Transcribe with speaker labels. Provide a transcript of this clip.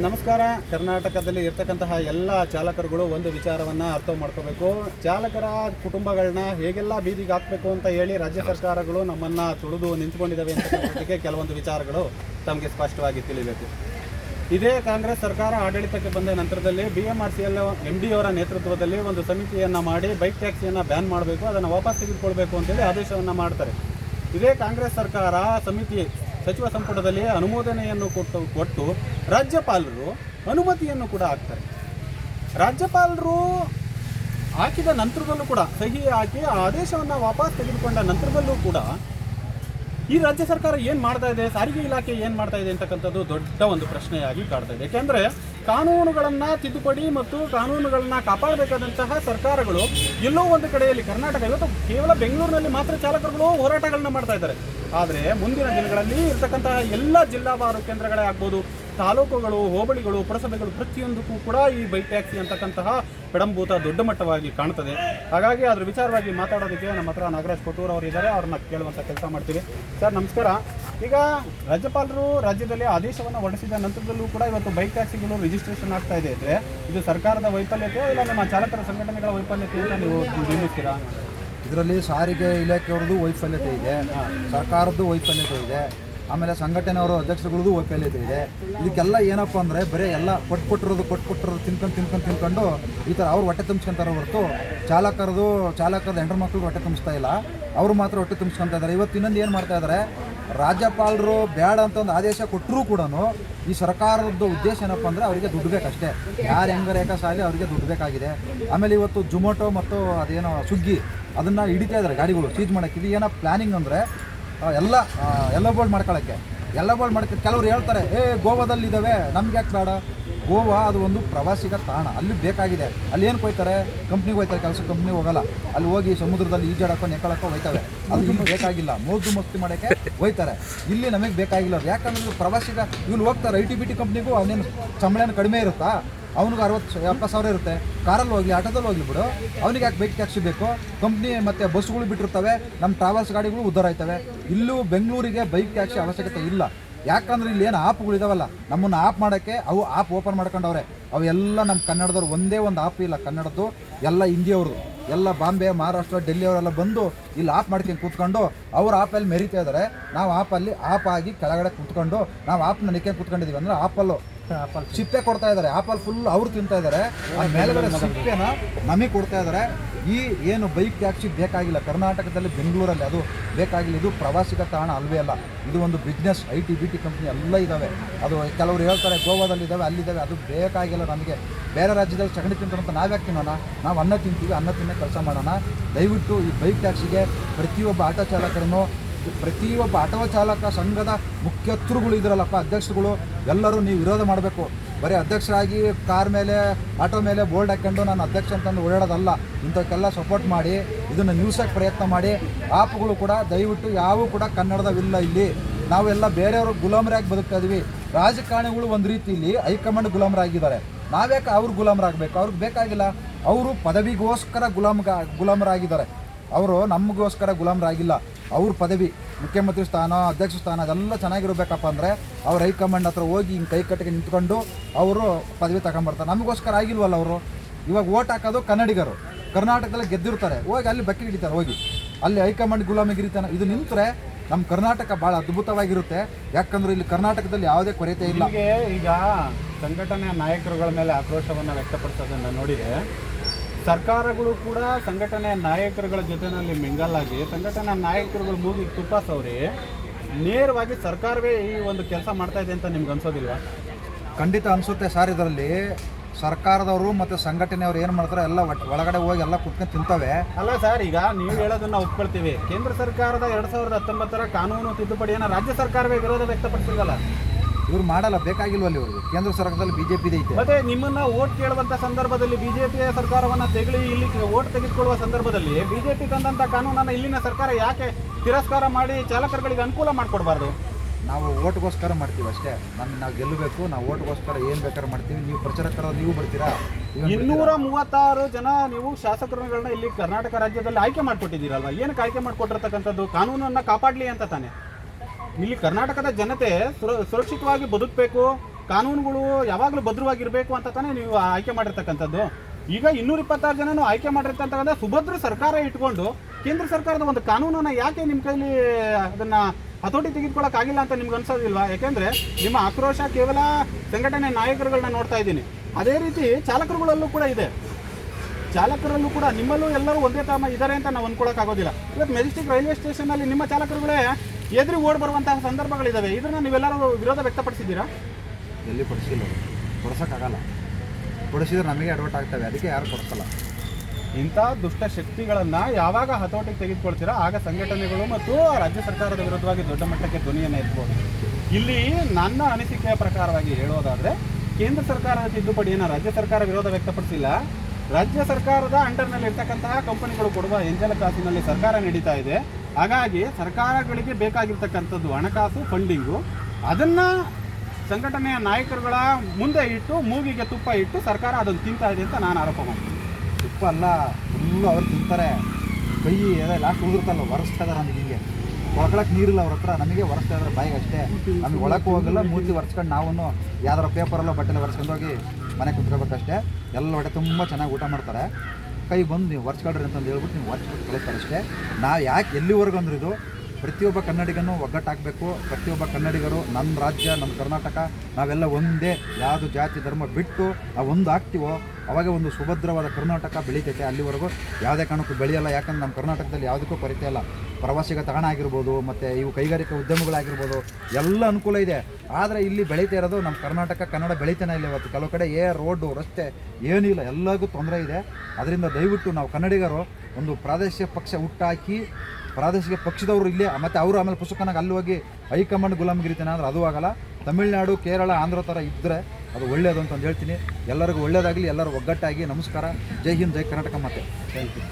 Speaker 1: ನಮಸ್ಕಾರ. ಕರ್ನಾಟಕದಲ್ಲಿ ಇರ್ತಕ್ಕಂತಹ ಎಲ್ಲ ಚಾಲಕರುಗಳು ಒಂದು ವಿಚಾರವನ್ನು ಅರ್ಥ ಮಾಡ್ಕೋಬೇಕು. ಚಾಲಕರ ಕುಟುಂಬಗಳನ್ನ ಹೇಗೆಲ್ಲ ಬೀದಿಗೆ ಹಾಕಬೇಕು ಅಂತ ಹೇಳಿ ರಾಜ್ಯ ಸರ್ಕಾರಗಳು ನಮ್ಮನ್ನು ತುಳಿದು ನಿಂತ್ಕೊಂಡಿದ್ದಾವೆ ಅಂತಕ್ಕಂಥದ್ದಕ್ಕೆ ಕೆಲವೊಂದು ವಿಚಾರಗಳು ತಮಗೆ ಸ್ಪಷ್ಟವಾಗಿ ತಿಳಿಬೇಕು. ಇದೇ ಕಾಂಗ್ರೆಸ್ ಸರ್ಕಾರ ಆಡಳಿತಕ್ಕೆ ಬಂದ ನಂತರದಲ್ಲಿ B M R C L M D ಅವರ ನೇತೃತ್ವದಲ್ಲಿ ಒಂದು ಸಮಿತಿಯನ್ನು ಮಾಡಿ ಬೈಕ್ ಟ್ಯಾಕ್ಸಿಯನ್ನು ಬ್ಯಾನ್ ಮಾಡಬೇಕು, ಅದನ್ನು ವಾಪಸ್ ತೆಗೆದುಕೊಳ್ಬೇಕು ಅಂತೇಳಿ ಆದೇಶವನ್ನು ಮಾಡ್ತಾರೆ. ಇದೇ ಕಾಂಗ್ರೆಸ್ ಸರ್ಕಾರ ಸಮಿತಿ ಸಚಿವ ಸಂಪುಟದಲ್ಲಿ ಅನುಮೋದನೆಯನ್ನು ಕೊಟ್ಟು ಕೊಟ್ಟು ರಾಜ್ಯಪಾಲರು ಅನುಮತಿಯನ್ನು ಕೂಡ ಹಾಕ್ತಾರೆ. ರಾಜ್ಯಪಾಲರು ಹಾಕಿದ ನಂತರದಲ್ಲೂ ಕೂಡ ಸಹಿ ಹಾಕಿ ಆ ಆದೇಶವನ್ನು ವಾಪಸ್ ತೆಗೆದುಕೊಂಡ ನಂತರದಲ್ಲೂ ಕೂಡ ಈ ರಾಜ್ಯ ಸರ್ಕಾರ ಏನು ಮಾಡ್ತಾ ಇದೆ, ಸಾರಿಗೆ ಇಲಾಖೆ ಏನು ಮಾಡ್ತಾ ಇದೆ ಅಂತಕ್ಕಂಥದ್ದು ದೊಡ್ಡ ಒಂದು ಪ್ರಶ್ನೆಯಾಗಿ ಕಾಡ್ತಾ ಇದೆ. ಯಾಕೆಂದರೆ ಕಾನೂನುಗಳನ್ನು ತಿದ್ದುಪಡಿ ಮತ್ತು ಕಾನೂನುಗಳನ್ನು ಕಾಪಾಡಬೇಕಾದಂತಹ ಸರ್ಕಾರಗಳು ಎಲ್ಲೋ ಒಂದು ಕಡೆಯಲ್ಲಿ ಕರ್ನಾಟಕ ಇವತ್ತು ಕೇವಲ ಬೆಂಗಳೂರಿನಲ್ಲಿ ಮಾತ್ರ ಚಾಲಕರುಗಳು ಹೋರಾಟಗಳನ್ನ ಮಾಡ್ತಾ ಇದ್ದಾರೆ. ಆದರೆ ಮುಂದಿನ ದಿನಗಳಲ್ಲಿ ಇರತಕ್ಕಂತಹ ಎಲ್ಲ ಜಿಲ್ಲಾವಾರು ಕೇಂದ್ರಗಳೇ ಆಗ್ಬೋದು, ತಾಲೂಕುಗಳು, ಹೋಬಳಿಗಳು, ಪುರಸಭೆಗಳು ಪ್ರತಿಯೊಂದಕ್ಕೂ ಕೂಡ ಈ ಬೈಕ್ ಟ್ಯಾಕ್ಸಿ ಅಂತಕ್ಕಂತಹ ವಿಡಂಭೂತ ದೊಡ್ಡ ಮಟ್ಟವಾಗಿ ಕಾಣ್ತದೆ ಹಾಗಾಗಿ ಅದ್ರ ವಿಚಾರವಾಗಿ ಮಾತಾಡೋದಕ್ಕೆ ನಮ್ಮ ಹತ್ರ ನಾಗರಾಜ್ ಕೊಟ್ಟೂರ್ ಅವರು ಇದ್ದಾರೆ, ಅವ್ರನ್ನ ಕೇಳುವಂಥ ಕೆಲಸ ಮಾಡ್ತೀವಿ. ಸರ್, ನಮಸ್ಕಾರ. ಈಗ ರಾಜ್ಯಪಾಲರು ರಾಜ್ಯದಲ್ಲಿ ಆದೇಶವನ್ನು ಹೊರಡಿಸಿದ ನಂತರದಲ್ಲೂ ಕೂಡ ಇವತ್ತು ಬೈಕ್ ಟ್ಯಾಕ್ಸಿಗಳು ರಿಜಿಸ್ಟ್ರೇಷನ್ ಆಗ್ತಾ ಇದೆ ಅಂದರೆ ಇದು ಸರ್ಕಾರದ ವೈಫಲ್ಯತೆ ಇಲ್ಲ ನಮ್ಮ ಚಾಲಕರ ಸಂಘಟನೆಗಳ ವೈಫಲ್ಯತೆ ಅಂತ ನೀವು ನಿರ್ಮಿಸ್ತೀರಾ
Speaker 2: ಇದರಲ್ಲಿ ಸಾರಿಗೆ ಇಲಾಖೆಯವ್ರದ್ದು ವೈಫಲ್ಯತೆ ಇದೆ, ಸರ್ಕಾರದ್ದು ವೈಫಲ್ಯತೆ ಇದೆ, ಆಮೇಲೆ ಸಂಘಟನೆಯವರ ಅಧ್ಯಕ್ಷಗಳದ್ದು ವೈಫಲ್ಯತೆ ಇದೆ. ಇದಕ್ಕೆಲ್ಲ ಏನಪ್ಪ ಅಂದರೆ ಬರೀ ಎಲ್ಲ ಕೊಟ್ಟು ಕೊಟ್ಟಿರೋದು ಕೊಟ್ಟು ಕೊಟ್ಟಿರೋದು ತಿನ್ಕೊಂಡು ತಿನ್ಕೊಂಡು ತಿನ್ಕೊಂಡು ಈ ಥರ ಅವ್ರು ಹೊಟ್ಟೆ ತುಂಬಿಸ್ಕೊಂತಾರೆ ಹೊರತು ಚಾಲಕರದು ಚಾಲಕರದ ಹೆಂಡ್ರ ಮಕ್ಳಿಗೆ ಹೊಟ್ಟೆ ತುಂಬಿಸ್ತಾ ಇಲ್ಲ. ಅವರು ಮಾತ್ರ ಹೊಟ್ಟೆ ತುಂಬಿಸ್ಕೊತಾ ಇದ್ದಾರೆ. ಇವತ್ತು ಇನ್ನೊಂದು ಏನು ಮಾಡ್ತಾ ಇದ್ದಾರೆ? ರಾಜ್ಯಪಾಲರು ಬೇಡ ಅಂತ ಒಂದು ಆದೇಶ ಕೊಟ್ಟರೂ ಕೂಡ ಈ ಸರ್ಕಾರದ ಉದ್ದೇಶ ಏನಪ್ಪ ಅಂದರೆ ಅವರಿಗೆ ದುಡ್ಡು ಬೇಕಷ್ಟೇ. ಯಾರು ಹೆಂಗ ರೇಖಾ ಸಾಲಿ ಅವರಿಗೆ ದುಡ್ಡು ಬೇಕಾಗಿದೆ. ಆಮೇಲೆ ಇವತ್ತು ಜೊಮೊಟೊ ಮತ್ತು ಅದೇನೋ ಸುಗ್ಗಿ ಅದನ್ನು ಹಿಡಿತಾ ಇದ್ದಾರೆ ಗಾಡಿಗಳು ಸೀಜ್ ಮಾಡೋಕ್ಕೆ. ಇದು ಏನೋ ಪ್ಲ್ಯಾನಿಂಗ್ ಅಂದರೆ ಎಲ್ಲ ಎಲ್ಲ ಬೋಲ್ಡ್ ಮಾಡ್ಕೊಳ್ಳೋಕ್ಕೆ ಎಲ್ಲ ಬೋಲ್ಡ್ ಮಾಡ್ಕೊ, ಕೆಲವ್ರು ಹೇಳ್ತಾರೆ, ಏ, ಗೋವಾದಲ್ಲಿದ್ದಾವೆ, ನಮ್ಗೆ ಯಾಕೆ ಬೇಡ? ಗೋವಾ ಅದು ಒಂದು ಪ್ರವಾಸಿಗ ತಾಣ. ಅಲ್ಲಿ ಬೇಕಾಗಿದೆ. ಅಲ್ಲಿ ಏನು ಹೋಯ್ತಾರೆ ಕಂಪ್ನಿಗೆ ಹೋಯ್ತಾರೆ ಕೆಲಸ ಕಂಪ್ನಿಗೆ ಹೋಗಲ್ಲ. ಅಲ್ಲಿ ಹೋಗಿ ಸಮುದ್ರದಲ್ಲಿ ಈಜಾಡಕ್ಕೋ, ನೆಕ್ಕಳಕ್ಕೋ ಹೋಯ್ತವೆ ಅದು ಬೇಕಾಗಿಲ್ಲ. ಮೋಜು ಮಸ್ತಿ ಮಾಡೋಕ್ಕೆ ಹೋಯ್ತಾರೆ. ಇಲ್ಲಿ ನಮಗೆ ಬೇಕಾಗಿಲ್ಲ. ಯಾಕಂದ್ರೆ ಪ್ರವಾಸಿಗ ಇವ್ನು ಹೋಗ್ತಾರೆ ಐ ಟಿ ಬಿ ಟಿ ಕಂಪ್ನಿಗೂ, ಅವನೇನು ಸಂಬಳನ ಕಡಿಮೆ ಇರುತ್ತಾ? ಅವ್ನಿಗೆ ಅರವತ್ತು, ಎಪ್ಪತ್ತು ಸಾವಿರ ಇರುತ್ತೆ. ಕಾರಲ್ಲಿ ಹೋಗಲಿ, ಆಟೋದಲ್ಲಿ ಹೋಗ್ಲಿ ಬಿಡು. ಅವನಿಗೆ ಯಾಕೆ ಬೈಕ್ ಟ್ಯಾಕ್ಸಿ ಬೇಕು? ಕಂಪ್ನಿ ಮತ್ತು ಬಸ್ಗಳು ಬಿಟ್ಟಿರ್ತವೆ. ನಮ್ಮ ಟ್ರಾವೆಲ್ಸ್ ಗಾಡಿಗಳು ಉದ್ಧಾರ ಆಯ್ತವೆ. ಇಲ್ಲೂ ಬೆಂಗಳೂರಿಗೆ ಬೈಕ್ ಟ್ಯಾಕ್ಸಿ ಅವಶ್ಯಕತೆ ಇಲ್ಲ. ಯಾಕಂದ್ರೆ ಇಲ್ಲಿ ಏನು ಆಪ್ಗಳು ಇದಾವಲ್ಲ ನಮ್ಮನ್ನು ಆಪ್ ಮಾಡೋಕ್ಕೆ ಅವು ಆಪ್ ಓಪನ್ ಮಾಡ್ಕೊಂಡವ್ರೆ. ಅವೆಲ್ಲ ನಮ್ಮ ಕನ್ನಡದವ್ರು ಒಂದೇ ಒಂದು ಆಪ್ ಇಲ್ಲ ಕನ್ನಡದ್ದು ಎಲ್ಲ ಹಿಂದಿಯವ್ರದ್ದು. ಎಲ್ಲ ಬಾಂಬೆ ಮಹಾರಾಷ್ಟ್ರ ಡೆಲ್ಲಿ ಅವರೆಲ್ಲ ಬಂದು ಇಲ್ಲಿ ಆಪ್ ಮಾಡ್ಕೊಂಡು ಕೂತ್ಕೊಂಡು ಅವ್ರ ಆಪಲ್ಲಿ ಮೆರಿತಾ ಇದ್ದಾರೆ ನಾವು ಆಪಲ್ಲಿ ಆಪ್ ಆಗಿ ಕೆಳಗಡೆ ಕೂತ್ಕೊಂಡು ನಾವು ಆಪ್ನ ನಿಕ್ಕೆ ಕೂತ್ಕೊಂಡಿದ್ದೀವಿ ಅಂದರೆ ಆಪಲ್ಲು ಸಿಪ್ಪೆ ಕೊಡ್ತಾ ಇದ್ದಾರೆ ಆಪಲ್ ಫುಲ್ ಅವ್ರು ತಿಂತಾ ಇದ್ದಾರೆ ಆ ಮೇಲ್ಗಡೆ ಸಿಪ್ಪೆನ ನಮಗೆ ಕೊಡ್ತಾ ಇದ್ದಾರೆ ಈ ಏನು ಬೈಕ್ ಟ್ಯಾಕ್ಸಿ ಬೇಕಾಗಿಲ್ಲ ಕರ್ನಾಟಕದಲ್ಲಿ ಬೆಂಗಳೂರಲ್ಲಿ ಅದು ಬೇಕಾಗಿಲ್ಲ. ಇದು ಪ್ರವಾಸಿಗ ತಾಣ ಅಲ್ವೇ ಅಲ್ಲ. ಇದು ಒಂದು business I T B T company ಎಲ್ಲ ಇದ್ದಾವೆ ಅದು ಕೆಲವರು ಹೇಳ್ತಾರೆ, ಗೋವಾದಲ್ಲಿ ಇದ್ದಾವೆ ಅಲ್ಲಿದ್ದಾವೆ ಅದು ಬೇಕಾಗಿಲ್ಲ ನಮಗೆ. ಬೇರೆ ರಾಜ್ಯದಲ್ಲಿ ಸಗಣಿ ತಿಂತಾರಂತ ನಾವು ಯಾಕೆ ತಿನ್ನೋಣ? ನಾವು ಅನ್ನ ತಿಂತೀವಿ, ಅನ್ನ ತಿನ್ನೋ ಕೆಲಸ ಮಾಡೋಣ. ದಯವಿಟ್ಟು ಈ ಬೈಕ್ ಟ್ಯಾಕ್ಸಿಗೆ ಪ್ರತಿಯೊಬ್ಬ ಆಟೋ ಚಾಲಕರನ್ನು, ಪ್ರತಿಯೊಬ್ಬ ಆಟೋ ಚಾಲಕ ಸಂಘದ ಮುಖ್ಯಸ್ಥರುಗಳು ಇದ್ರಲ್ಲಪ್ಪ, ಅಧ್ಯಕ್ಷರುಗಳು, ಎಲ್ಲರೂ ನೀವು ವಿರೋಧ ಮಾಡಬೇಕು. ಬರೀ ಅಧ್ಯಕ್ಷರಾಗಿ ಕಾರ್ ಮೇಲೆ, ಆಟೋ ಮೇಲೆ ಬೋರ್ಡ್ ಹಾಕ್ಕೊಂಡು ನಾನು ಅಧ್ಯಕ್ಷ ಅಂತಂದು ಓಡಾಡೋದಲ್ಲ ಇಂಥಕ್ಕೆಲ್ಲ ಸಪೋರ್ಟ್ ಮಾಡಿ, ಇದನ್ನು ನಿಲ್ಸೋಕ್ಕೆ ಪ್ರಯತ್ನ ಮಾಡಿ, ಆಪ್ಗಳು ಕೂಡ ದಯವಿಟ್ಟು ಯಾವೂ ಕೂಡ ಕನ್ನಡದವಿಲ್ಲ ಇಲ್ಲಿ. ನಾವೆಲ್ಲ ಬೇರೆಯವರು ಗುಲಾಮರಾಗಿ ಬದುಕ್ತಾ ರಾಜಕಾರಣಿಗಳು ಒಂದು ರೀತಿಯಲ್ಲಿ ಹೈಕಮಾಂಡ್ ಗುಲಾಮರಾಗಿದ್ದಾರೆ. ನಾವ್ಯಾಕೆ ಅವ್ರು ಗುಲಾಮರಾಗಬೇಕು? ಅವ್ರಿಗೆ ಬೇಕಾಗಿಲ್ಲ. ಅವರು ಪದವಿಗೋಸ್ಕರ ಗುಲಾಮ್ಗ, ಗುಲಾಮರಾಗಿದ್ದಾರೆ. ಅವರು ನಮಗೋಸ್ಕರ ಗುಲಾಮರಾಗಿಲ್ಲ. ಅವ್ರ ಪದವಿ, ಮುಖ್ಯಮಂತ್ರಿ ಸ್ಥಾನ, ಅಧ್ಯಕ್ಷ ಸ್ಥಾನ ಅದೆಲ್ಲ ಚೆನ್ನಾಗಿರಬೇಕಪ್ಪ ಅಂದರೆ ಅವ್ರ ಹೈಕಮಾಂಡ್ ಹತ್ರ ಹೋಗಿ ಹಿಂಗೆ ಕೈ ಕಟ್ಟಿಗೆ ನಿಂತ್ಕೊಂಡು ಅವರು ಪದವಿ ತಗೊಂಬರ್ತಾರೆ. ನಮಗೋಸ್ಕರ ಆಗಿಲ್ವಲ್ಲ ಅವರು? ಇವಾಗ ಓಟ್ ಹಾಕೋದು ಕನ್ನಡಿಗರು. ಕರ್ನಾಟಕದಲ್ಲಿ ಗೆದ್ದಿರ್ತಾರೆ. ಹೋಗಿ ಅಲ್ಲಿ ಬೆಕ್ಕಿ ಹಿಡಿತಾರೆ, ಹೋಗಿ. ಅಲ್ಲಿ ಹೈಕಮಾಂಡ್ ಗುಲಾಮಿಗಿರಿತಾನೆ ಇದು ನಿಂತರೆ ನಮ್ಮ ಕರ್ನಾಟಕ ಭಾಳ ಅದ್ಭುತವಾಗಿರುತ್ತೆ. ಯಾಕಂದ್ರೆ ಇಲ್ಲಿ ಕರ್ನಾಟಕದಲ್ಲಿ ಯಾವುದೇ ಕೊರತೆ ಇಲ್ಲ.
Speaker 1: ಈಗ ಸಂಘಟನೆಯ ನಾಯಕರುಗಳ ಮೇಲೆ ಆಕ್ರೋಶವನ್ನು ವ್ಯಕ್ತಪಡಿಸೋದನ್ನು ನೋಡಿದೆ ಸರ್ಕಾರಗಳು ಕೂಡ ಸಂಘಟನೆಯ ನಾಯಕರುಗಳ ಜೊತೆನಲ್ಲಿ ಮಿಂಗಲ್ಲಾಗಿ ಸಂಘಟನಾ ನಾಯಕರುಗಳು ಮೂಗಿ ತುಪ್ಪ ಸವರಿ ನೇರವಾಗಿ ಸರ್ಕಾರವೇ ಈ ಒಂದು ಕೆಲಸ ಮಾಡ್ತಾ ಇದೆ ಅಂತ ನಿಮ್ಗೆ ಅನ್ಸೋದಿಲ್ವಾ?
Speaker 2: ಖಂಡಿತ ಅನಿಸುತ್ತೆ ಸರ್ ಇದರಲ್ಲಿ. ಸರ್ಕಾರದವರು ಮತ್ತು ಸಂಘಟನೆಯವರು ಏನು ಮಾಡ್ತಾರೆ ಎಲ್ಲ ಒಟ್- ಒಳಗಡೆ ಹೋಗಿ ಎಲ್ಲ ಕುತ್ಕೊಂಡು ತಿಂತವೆ.
Speaker 1: ಅಲ್ಲ ಸರ್ ಈಗ ನೀವು ಹೇಳೋದನ್ನ ಒಪ್ಕೊಳ್ತೀವಿ. ಕೇಂದ್ರ ಸರ್ಕಾರದ ಎರಡ್ ಸಾವಿರದ ಹತ್ತೊಂಬತ್ತರ ಕಾನೂನು ತಿದ್ದುಪಡಿಯನ್ನು ರಾಜ್ಯ ಸರ್ಕಾರವೇ ವಿರೋಧ ವ್ಯಕ್ತಪಡಿಸಿದಲ್ಲ
Speaker 2: ಇವ್ರು ಮಾಡಲ್ಲ ಬೇಕಾಗಿಲ್ವಲ್ಲಿ ಇವ್ರಿಗೆ ಕೇಂದ್ರ ಸರ್ಕಾರದಲ್ಲಿ ಬಿಜೆಪಿ ಐತೆ.
Speaker 1: ಮತ್ತೆ ನಿಮ್ಮನ್ನ ಓಟ್ ಕೇಳುವಂತ ಸಂದರ್ಭದಲ್ಲಿ ಬಿಜೆಪಿ ಸರ್ಕಾರವನ್ನ ತೆಗಳಿ ಇಲ್ಲಿ ಓಟ್ ತೆಗೆದುಕೊಳ್ಳುವ ಸಂದರ್ಭದಲ್ಲಿ ಬಿಜೆಪಿ ತಂದಂತ ಕಾನೂನನ್ನ ಇಲ್ಲಿನ ಸರ್ಕಾರ ಯಾಕೆ ತಿರಸ್ಕಾರ ಮಾಡಿ ಚಾಲಕರುಗಳಿಗೆ ಅನುಕೂಲ ಮಾಡ್ಕೊಡ್ಬಾರ್ದು?
Speaker 2: ನಾವು ಓಟ್ಗೋಸ್ಕರ ಮಾಡ್ತೀವಿ ಅಷ್ಟೇ. ನಾವು ಗೆಲ್ಲಬೇಕು ನಾವು ಓಟ್ಗೋಸ್ಕರ ಏನು ಬೇಕಾದ್ರೆ ಮಾಡ್ತೀವಿ. ನೀವು ಪ್ರಚಾರಕರ ನೀವು ಬರ್ತೀರಾ?
Speaker 1: ಇನ್ನೂರ ಮೂವತ್ತಾರು ಜನ ನೀವು ಶಾಸಕರುಗಳನ್ನ ಇಲ್ಲಿ ಕರ್ನಾಟಕ ರಾಜ್ಯದಲ್ಲಿ ಆಯ್ಕೆ ಮಾಡಿಕೊಟ್ಟಿದ್ದೀರಲ್ವಾ? ಏನಕ್ಕೆ ಆಯ್ಕೆ ಮಾಡಿಕೊಟ್ಟಿರ್ತಕ್ಕಂಥದ್ದು? ಕಾನೂನನ್ನ ಕಾಪಾಡಲಿ ಅಂತ ತಾನೆ. ಇಲ್ಲಿ ಕರ್ನಾಟಕದ ಜನತೆ ಸುರ- ಸುರಕ್ಷಿತವಾಗಿ ಬದುಕಬೇಕು, ಕಾನೂನುಗಳು ಯಾವಾಗಲೂ ಭದ್ರವಾಗಿರಬೇಕು ಅಂತ ತಾನೇ ನೀವು ಆಯ್ಕೆ ಮಾಡಿರ್ತಕ್ಕಂಥದ್ದು. ಈಗ ಇನ್ನೂರ ಇಪ್ಪತ್ತಾರು ಜನನು ಆಯ್ಕೆ ಮಾಡಿರ್ತಕ್ಕಂಥ ಸುಭದ್ರ ಸರ್ಕಾರ ಇಟ್ಕೊಂಡು ಕೇಂದ್ರ ಸರ್ಕಾರದ ಒಂದು ಕಾನೂನನ್ನ ಯಾಕೆ ನಿಮ್ಮ ಕೈಲಿ ಅದನ್ನ ಹತೋಟಿ ತೆಗೆದುಕೊಳ್ಳೋಕ್ಕಾಗಿಲ್ಲ ಅಂತ ನಿಮ್ಗೆ ಅನ್ಸೋದಿಲ್ವಾ? ಯಾಕೆಂದ್ರೆ ನಿಮ್ಮ ಆಕ್ರೋಶ ಕೇವಲ ಸಂಘಟನೆ ನಾಯಕರುಗಳನ್ನ ನೋಡ್ತಾ ಇದ್ದೀನಿ. ಅದೇ ರೀತಿ ಚಾಲಕರುಗಳಲ್ಲೂ ಕೂಡ ಇದೆ. ಚಾಲಕರಲ್ಲೂ ಕೂಡ ನಿಮ್ಮಲ್ಲೂ ಎಲ್ಲರೂ ಒಂದೇ ತಾಮ ಇದ್ದಾರೆ ಅಂತ ನಾವು ಅಂದ್ಕೊಳಕ್ಕಾಗೋದಿಲ್ಲ ಇವತ್ತು ಮೆಜೆಸ್ಟಿಕ್ ರೈಲ್ವೆ ಸ್ಟೇಷನಲ್ಲಿ ನಿಮ್ಮ ಚಾಲಕರುಗಳೇ ಎದುರು ಓಡ್ ಬರುವಂತಹ ಸಂದರ್ಭಗಳಿದಾವೆ. ಇದನ್ನ ನೀವೆಲ್ಲರೂ ವಿರೋಧ ವ್ಯಕ್ತಪಡಿಸಿದ್ದೀರಾ?
Speaker 2: ಎಲ್ಲಿ ಕೊಡಿಸಿಲ್ಲ ಕೊಡಿಸೋಕ್ಕಾಗಲ್ಲ. ಕೊಡಿಸಿದ್ರೆ ನಮಗೆ ಅಡ್ವರ್ಟ್ ಆಗ್ತವೆ. ಅದಕ್ಕೆ ಯಾರು ಕೊಡಿಸಲ್ಲ.
Speaker 1: ಇಂಥ ದುಷ್ಟ ಶಕ್ತಿಗಳನ್ನು ಯಾವಾಗ ಹತೋಟಿಗೆ ತೆಗೆದುಕೊಳ್ತೀರಾ? ಆಗ ಸಂಘಟನೆಗಳು ಮತ್ತು ರಾಜ್ಯ ಸರ್ಕಾರದ ವಿರುದ್ಧವಾಗಿ ದೊಡ್ಡ ಮಟ್ಟಕ್ಕೆ ಧ್ವನಿಯನ್ನು ಎತ್ಬೋದು. ಇಲ್ಲಿ ನನ್ನ ಅನಿಸಿಕೆಯ ಪ್ರಕಾರವಾಗಿ ಹೇಳೋದಾದರೆ ಕೇಂದ್ರ ಸರ್ಕಾರದ ತಿದ್ದುಪಡಿಯನ್ನು ರಾಜ್ಯ ಸರ್ಕಾರ ವಿರೋಧ ವ್ಯಕ್ತಪಡಿಸಿಲ್ಲ. ರಾಜ್ಯ ಸರ್ಕಾರದ ಅಂಡರ್ನಲ್ಲಿ ಇರ್ತಕ್ಕಂತಹ ಕಂಪನಿಗಳು ಕೊಡುವ ಎಂಜಲ ಕಾಸಿನಲ್ಲಿ ಸರ್ಕಾರ ನಡೀತಾ ಇದೆ. ಹಾಗಾಗಿ ಸರ್ಕಾರಗಳಿಗೆ ಬೇಕಾಗಿರ್ತಕ್ಕಂಥದ್ದು ಹಣಕಾಸು ಫಂಡಿಂಗು ಅದನ್ನ ಸಂಘಟನೆಯ ನಾಯಕರುಗಳ ಮುಂದೆ ಇಟ್ಟು, ಮೂಗಿಗೆ ತುಪ್ಪ ಇಟ್ಟು ಸರ್ಕಾರ ಅದನ್ನು ತಿಂತಾ ಇದೆ ಅಂತ ನಾನು ಆರೋಪ ಮಾಡ್ತೀನಿ.
Speaker 2: ತುಪ್ಪ ಅಲ್ಲ ಫುಲ್ಲು ಅವ್ರು ತಿಂತಾರೆ. ಕೈ ಅದೇ ಲಾಸ್ಟ್ ಉಳಿದಿರ್ತಲ್ಲ ಒರೆಸ್ತಾ ಇದಾರೆ ನಮಗೆ ಹಿಂಗೆ. ನೀರಿಲ್ಲ ಅವ್ರ ಹತ್ರ. ನಮಗೆ ಒರೆಸ್ತಾ ಇದಾರೆ ಬಾಯಿಗೆ ಅಷ್ಟೇ ನಮ್ಗೆ ಒಳಕ್ಕೆ ಹೋಗಲ್ಲ, ಮೂತಿ ಒರೆಸ್ಕೊಂಡು ನಾವು ಯಾವ್ದಾರ ಪೇಪರೆಲ್ಲ ಬಟ್ಟೆಲ್ಲ ಒರೆಸ್ಕೊಂಡು ಹೋಗಿ ಮನೆ ಕುತ್ಕೋಬೇಕಷ್ಟೇ ಎಲ್ಲ ಹೊಟ್ಟೆ ತುಂಬ ಚೆನ್ನಾಗಿ ಊಟ ಮಾಡ್ತಾರೆ. ಕೈ ಬಂದು ನೀವು ಒರ್ಚ್ಕೊಳ್ರಿ ಅಂತಂದು ಹೇಳ್ಬಿಟ್ಟು ನೀವು ಒರ್ಚ್ಬಿಟ್ಟು ಕಳಿಸ್ತಾರೆ ಅಷ್ಟೇ. ನಾವು ಯಾಕೆ ಎಲ್ಲಿವರೆಗೂ ಅಂದ್ರೆ ಇದು, ಪ್ರತಿಯೊಬ್ಬ ಕನ್ನಡಿಗನೂ ಒಗ್ಗಟ್ಟಾಗಬೇಕು ಪ್ರತಿಯೊಬ್ಬ ಕನ್ನಡಿಗರು ನಮ್ಮ ರಾಜ್ಯ ನಮ್ಮ ಕರ್ನಾಟಕ, ನಾವೆಲ್ಲ ಒಂದೇ, ಯಾವುದು ಜಾತಿ, ಧರ್ಮ ಬಿಟ್ಟು ನಾವು ಒಂದು ಆಗ್ತೀವೋ ಅವಾಗ ಒಂದು ಸುಭದ್ರವಾದ ಕರ್ನಾಟಕ ಬೆಳೀತೈತೆ ಅಲ್ಲಿವರೆಗೂ ಯಾವುದೇ ಕಾರಣಕ್ಕೂ ಬೆಳೆಯಲ್ಲ. ಯಾಕಂದ್ರೆ ನಮ್ಮ ಕರ್ನಾಟಕದಲ್ಲಿ ಯಾವುದಕ್ಕೂ ಕೊರತೆ ಇಲ್ಲ. ಪ್ರವಾಸಿಗ ತಾಣ ಆಗಿರ್ಬೋದು, ಮತ್ತು ಇವು ಕೈಗಾರಿಕಾ ಉದ್ಯಮಗಳಾಗಿರ್ಬೋದು, ಎಲ್ಲ ಅನುಕೂಲ ಇದೆ. ಆದರೆ ಇಲ್ಲಿ ಬೆಳೀತಾ ಇರೋದು ನಮ್ಮ ಕರ್ನಾಟಕ, ಕನ್ನಡ ಬೆಳೀತಾನೆ ಇಲ್ಲ ಇವತ್ತು. ಕೆಲವು ಕಡೆ ಏ ರೋಡು, ರಸ್ತೆ ಏನೂ ಇಲ್ಲ. ಎಲ್ಲರಿಗೂ ತೊಂದರೆ ಇದೆ. ಅದರಿಂದ ದಯವಿಟ್ಟು ನಾವು ಕನ್ನಡಿಗರು ಒಂದು ಪ್ರಾದೇಶಿಕ ಪಕ್ಷ ಹುಟ್ಟಾಕಿ, ಪ್ರಾದೇಶಿಕ ಪಕ್ಷದವರು ಇಲ್ಲೇ, ಮತ್ತು ಅವರು ಆಮೇಲೆ ಪುಸ್ತಕನಾಗ ಅಲ್ಲಿ ಹೋಗಿ ಹೈಕಮಾಂಡ್ ಗುಲಾಮಗಿರಿತಾನೆ ಅಂದ್ರೆ ಅದು ಆಗಲ್ಲ. ತಮಿಳುನಾಡು, ಕೇರಳ, ಆಂಧ್ರ ಥರ ಇದ್ದರೆ ಅದು ಒಳ್ಳೆಯದು ಅಂತಂದು ಹೇಳ್ತೀನಿ. ಎಲ್ಲರಿಗೂ ಒಳ್ಳೆಯದಾಗಲಿ ಎಲ್ಲರೂ ಒಗ್ಗಟ್ಟಾಗಿ ನಮಸ್ಕಾರ. ಜೈ ಹಿಂದ್, ಜೈ ಕರ್ನಾಟಕ ಮತ್ತೆ
Speaker 1: ಥ್ಯಾಂಕ್ ಯು